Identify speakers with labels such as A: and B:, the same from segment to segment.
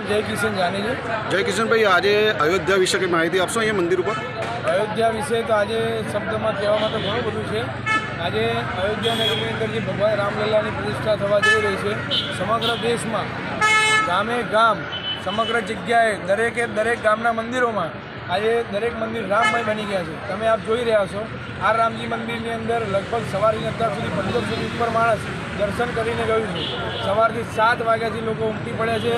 A: નામ જય કિશન જાની છે
B: જય કિશનભાઈ આજે અયોધ્યા વિશે કંઈ માહિતી આપશો અહીંયા મંદિર ઉપર?
A: અયોધ્યા વિશે તો આજે શબ્દમાં કહેવામાં તો ઘણું બધું છે. આજે અયોધ્યા નગરીની અંદર જે ભગવાન રામલલ્લાની પ્રતિષ્ઠા થવા જઈ રહી છે સમગ્ર દેશમાં ગામે ગામ સમગ્ર જગ્યાએ દરેકે દરેક ગામના મંદિરોમાં આજે દરેક મંદિર રામમય બની ગયા છે. તમે આપ જોઈ રહ્યા છો આ રામજી મંદિરની અંદર લગભગ સવારની અત્યાર સુધી પંદરસોથી ઉપર માણસ દર્શન કરીને ગયું છે. સવારથી સાત વાગ્યાથી લોકો ઉમટી પડ્યા છે.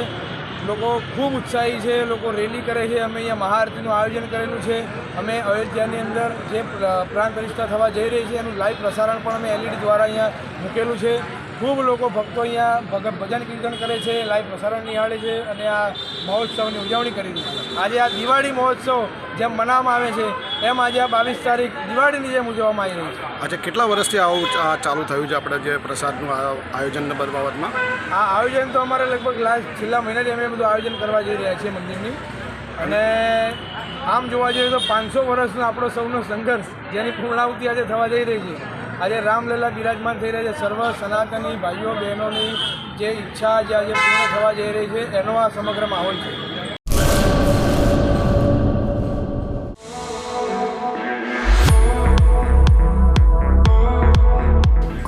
A: લોકો ખૂબ ઉત્સાહી છે, લોકો રેલી કરે છે, અમે અહીંયા મહાઆરતીનું આયોજન કરેલું છે. અમે અયોધ્યાની અંદર જે પ્ર- પ્રાણ પ્રતિષ્ઠા થવા જઈ રહી છે, એનું લાઈવ પ્રસારણ પણ અમે એલઈડી દ્વારા અહીંયા મૂકેલું છે. ખૂબ લોકો ભક્તો અહીંયા ભજન કીર્તન કરે છે લાઈવ પ્રસારણ નિહાળે છે અને આ મહોત્સવની ઉજવણી કરી છે. આજે આ દિવાળી મહોત્સવ જેમ મનાવવામાં આવે છે એમ આજે આ બાવીસ તારીખ દિવાળીની જેમ ઉજવવામાં આવી રહી છે.
B: આજે કેટલા વર્ષથી આવું ચાલુ થયું છે આપણે જે પ્રસાદનું આયોજન બાબતમાં
A: આ આયોજન તો અમારે લગભગ લાસ્ટ છેલ્લા મહિનાથી અમે બધું આયોજન કરવા જઈ રહ્યા છીએ મંદિરની. અને આમ જોવા જઈએ તો પાંચસો વર્ષનો આપણો સૌનો સંઘર્ષ જેની પૂર્ણાહુતિ આજે થવા જઈ રહી છે. આજે રામલીલા બિરાજમાન થઈ રહ્યા છે. સર્વ સનાતની ભાઈઓ બહેનોની જે ઈચ્છા જે આજે પૂર્ણ થવા જઈ રહી છે એનો આ સમગ્ર માહોલ છે.